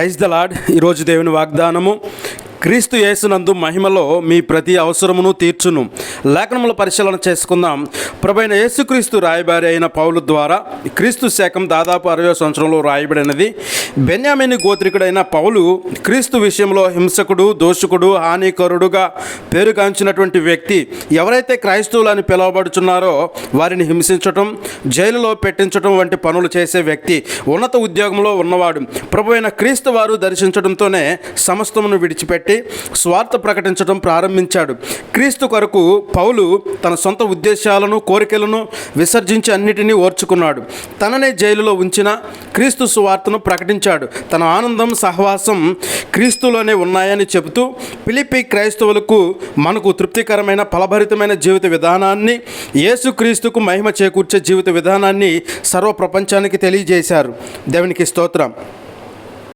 Praise the lord ఈరోజు దేవుని వాగ్దానము. క్రీస్తు యేసునందు మహిమలో మీ ప్రతి అవసరమును తీర్చును. లేఖనముల పరిశీలన చేసుకుందాం. ప్రభైన యేసుక్రీస్తు రాయబారి అయిన పౌలు ద్వారా క్రీస్తు శాఖం దాదాపు అరవై సంవత్సరంలో రాయబడినది. బెన్యామిని గోత్రికుడైన పౌలు క్రీస్తు విషయంలో హింసకుడు దోషకుడు హానికరుడుగా పేరుగాంచినటువంటి వ్యక్తి ఎవరైతే క్రైస్తవులు అని పిలువబడుచున్నారో వారిని హింసించటం జైలులో పెట్టించటం వంటి పనులు చేసే వ్యక్తి ఉన్నత ఉద్యోగంలో ఉన్నవాడు. ప్రభు అయిన క్రీస్తు వారు దర్శించడంతోనే సమస్తమును విడిచిపెట్టి స్వార్థ ప్రకటించడం ప్రారంభించాడు. క్రీస్తు కొరకు పౌలు తన సొంత ఉద్దేశాలను కోరికలను విసర్జించి అన్నిటినీ ఓర్చుకున్నాడు. తననే జైలులో ఉంచిన క్రీస్తు సువార్తను ప్రకటించాడు. తన ఆనందం సహవాసం క్రీస్తులోనే ఉన్నాయని చెబుతూ పిలిపి క్రైస్తవులకు మనకు తృప్తికరమైన ఫలభరితమైన జీవిత విధానాన్ని యేసుక్రీస్తుకు మహిమ చేకూర్చే జీవిత విధానాన్ని సర్వ ప్రపంచానికి తెలియజేశారు. దేవునికి స్తోత్రం.